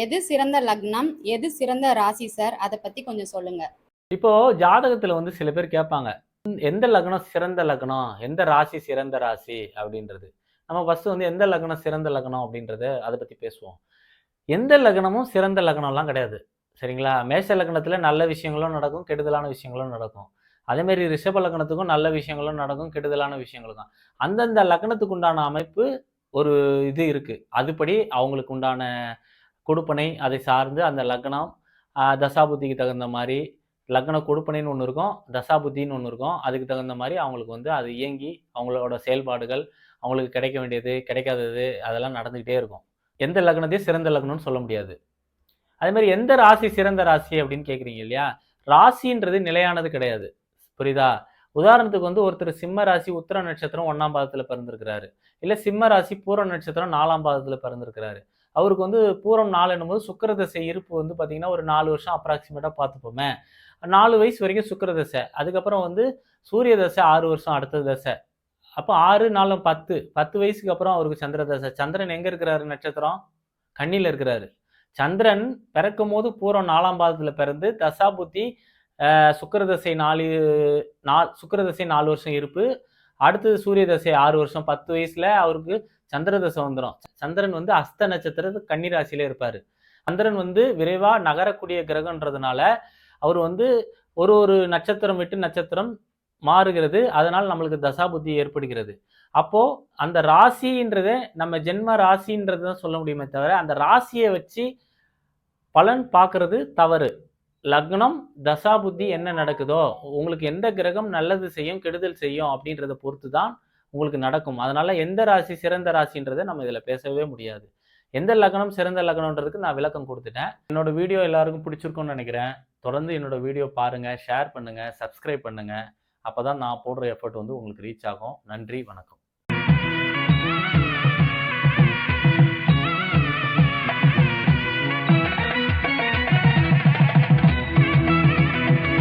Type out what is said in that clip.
எது சிறந்த லக்னம் எது சிறந்த ராசி சார்? அதை பத்தி கொஞ்சம் சொல்லுங்க. இப்போ ஜாதகத்துல வந்து சில பேர் கேட்பாங்க எந்த லக்னம் சிறந்த லக்னம் எந்த ராசி சிறந்த ராசி அப்படின்றது. நம்ம ஃபர்ஸ்ட் வந்து எந்த லக்னம் சிறந்த லக்னம் அப்படின்றத அதை பத்தி பேசுவோம். எந்த லக்னமும் சிறந்த லக்னம்லாம் கிடையாது. சரிங்களா? மேஷ லக்னத்துல நல்ல விஷயங்களும் நடக்கும் கெடுதலான விஷயங்களும் நடக்கும். அதேமாரி ரிஷப லக்னத்துக்கும் நல்ல விஷயங்களும் நடக்கும் கெடுதலான விஷயங்களும் தான். அந்தந்த லக்னத்துக்கு உண்டான அமைப்பு ஒரு இது இருக்கு. அதுபடி அவங்களுக்கு உண்டான கொடுப்பனை அதை சார்ந்து அந்த லக்னம் தசாபுத்திக்கு தகுந்த மாதிரி லக்ன கொடுப்பனைன்னு ஒன்று இருக்கும் தசாபுத்தின்னு ஒன்று இருக்கும். அதுக்கு தகுந்த மாதிரி அவங்களுக்கு வந்து அது இயங்கி அவங்களோட செயல்பாடுகள் அவங்களுக்கு கிடைக்க வேண்டியது கிடைக்காதது அதெல்லாம் நடந்துக்கிட்டே இருக்கும். எந்த லக்னத்தையும் சிறந்த லக்னம்னு சொல்ல முடியாது. அதே மாதிரி எந்த ராசி சிறந்த ராசி அப்படின்னு கேட்குறீங்க இல்லையா? ராசின்றது நிலையானது கிடையாது. புரியுதா? உதாரணத்துக்கு வந்து ஒருத்தர் சிம்ம ராசி உத்திர நட்சத்திரம் ஒன்றாம் பாதத்தில் பிறந்திருக்கிறாரு. இல்லை சிம்ம ராசி பூர நட்சத்திரம் நாலாம் பாதத்தில் பிறந்திருக்கிறாரு. அவருக்கு வந்து பூரம் நாலு போது சுக்கிரதசை இருப்பு வந்து பார்த்தீங்கன்னா ஒரு நாலு வருஷம் அப்ராக்சிமேட்டாக பார்த்துப்போமே நாலு வயசு வரைக்கும் சுக்கிரதசை. அதுக்கப்புறம் வந்து சூரிய தசை ஆறு வருஷம் அடுத்த தசை. அப்போ ஆறு நாலு பத்து. பத்து வயசுக்கு அப்புறம் அவருக்கு சந்திர தசை சந்திரன் எங்கே இருக்கிறாரு நட்சத்திரம்? கண்ணியில் இருக்கிறாரு. சந்திரன் பிறக்கும் போது பூரம் நாலாம் பாதத்தில் பிறந்து தசாபுத்தி சுக்கரதசை நாலு நாள் சுக்கிரதசை நாலு வருஷம் இருப்பு. அடுத்தது சூரிய தசை ஆறு வருஷம். பத்து வயசில் அவருக்கு சந்திர தசை வந்துடும் சந்திரன் வந்து அஸ்த நட்சத்திரத்து கன்னிராசியில இருப்பாரு. சந்திரன் வந்து விரைவா நகரக்கூடிய கிரகன்றதுனால அவர் வந்து ஒரு ஒரு நட்சத்திரம் விட்டு நட்சத்திரம் மாறுகிறது. அதனால் நம்மளுக்கு தசாபுத்தி ஏற்படுகிறது. அப்போ அந்த ராசின்றதே நம்ம ஜென்ம ராசின்றது தான் சொல்ல முடியுமே தவிர அந்த ராசியை வச்சு பலன் பார்க்கறது தவறு. லக்னம் தசாபுத்தி என்ன நடக்குதோ உங்களுக்கு எந்த கிரகம் நல்லது செய்யும் கெடுதல் செய்யும் அப்படின்றத பொறுத்து தான் உங்களுக்கு நடக்கும். அதனால எந்த ராசி சிறந்த ராசின்றதை நம்ம இதில் பேசவே முடியாது. எந்த லக்னம் சிறந்த லக்னம்ன்றதுக்கு நான் விளக்கம் கொடுத்துட்டேன். என்னோட வீடியோ எல்லாருக்கும் பிடிச்சிருக்கும்னு நினைக்கிறேன். தொடர்ந்து என்னோட வீடியோ பாருங்கள் ஷேர் பண்ணுங்கள் சப்ஸ்கிரைப் அப்போ தான் நான் போடுற எஃபர்ட் வந்து உங்களுக்கு ரீச் ஆகும். நன்றி வணக்கம்.